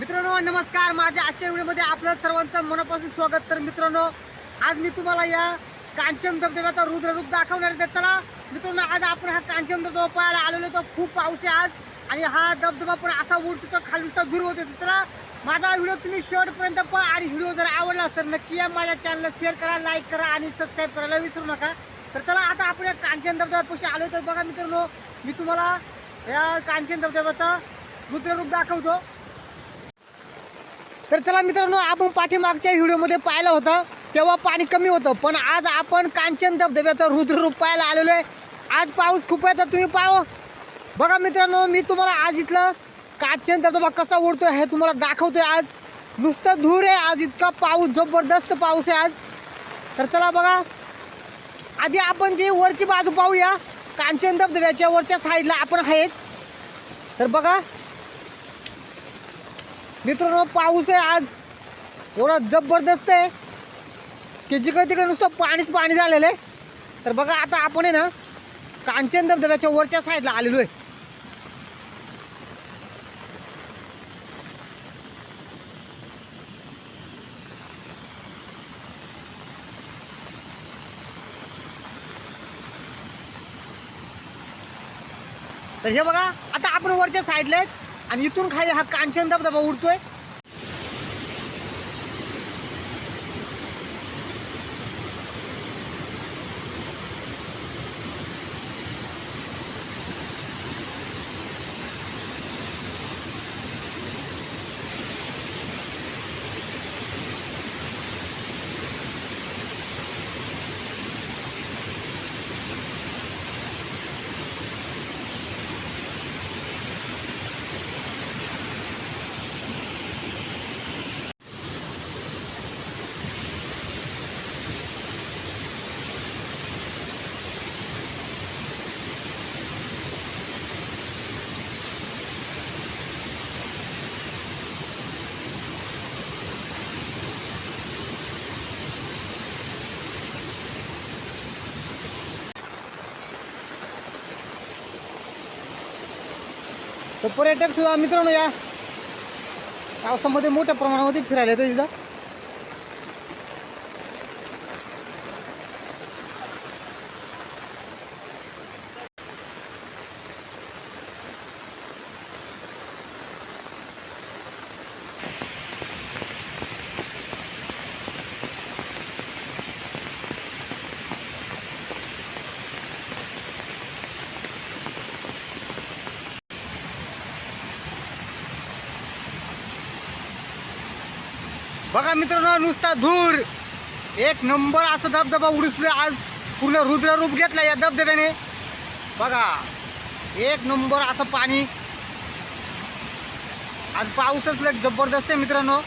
मित्रांनो नमस्कार. माझ्या आजच्या व्हिडिओमध्ये आपलं सर्वांचं मनापासून स्वागत. तर मित्रांनो आज मी तुम्हाला या कांचन धबधब्याचा रुद्ररूप दाखवणार आहे. चला मित्रांनो आज आपण हा कांचन धबधबा पाहायला आलेलो तर खूप पाऊस आहे आज. आणि हा धबधबा पण असा उडतो तर खाली दूर होते चला माझा व्हिडिओ तुम्ही शेवटपर्यंत पहा आणि व्हिडिओ जर आवडला तर नक्की या माझ्या चॅनलला शेअर करा लाईक करा आणि सबस्क्राईब करायला विसरू नका. तर चला आता आपण या कांचन धबधब्यापाशी आलो तर बघा मित्रांनो मी तुम्हाला या कांचन धबधब्याचा रुद्ररूप दाखवतो. तर चला मित्रांनो आपण पाठीमागच्या व्हिडिओमध्ये पाहिलं होतं तेव्हा पाणी कमी होतं पण आज आपण कांचन धबधब्याचं रुद्ररूप पाहायला आलेलो आहे. आज पाऊस खूप आहे तर तुम्ही पाहो. बघा मित्रांनो मी तुम्हाला आज इथलं कांचन धबधबा कसा ओढतो हे तुम्हाला दाखवतोय आज. नुसतं धूर आहे आज इतका पाऊस जबरदस्त पाऊस आहे आज. तर चला बघा. आधी आपण जी वरची बाजू पाहूया कांचन धबधब्याच्या वरच्या साईडला आपण आहेत. तर बघा. मित्रांनो पाऊस आहे आज. एवढा जबरदस्त आहे की जिकडे तिकडे नुसतं पाणीच पाणी झालेलं आहे. तर बघा आता आपण आहे ना कांचन धबधब्याच्या वरच्या साईडला आलेलो आहे. तर हे बघा आता आपण वरच्या साईडला आहेत. आणि इथून खाली हा कांचन धबधबा उडतोय. तर पर्यटक सुद्धा मित्रांनो या पावसामध्ये मोठ्या प्रमाणामध्ये फिरायला येतं तिथं बघा मित्रांनो नुसता धूर. एक नंबर असं धबधबा उडसले आज. पूर्ण रुद्र रूप घेतला या धबधब्याने. बघा एक नंबर असं पाणी. आज पाऊसच लय जबरदस्त आहे मित्रांनो.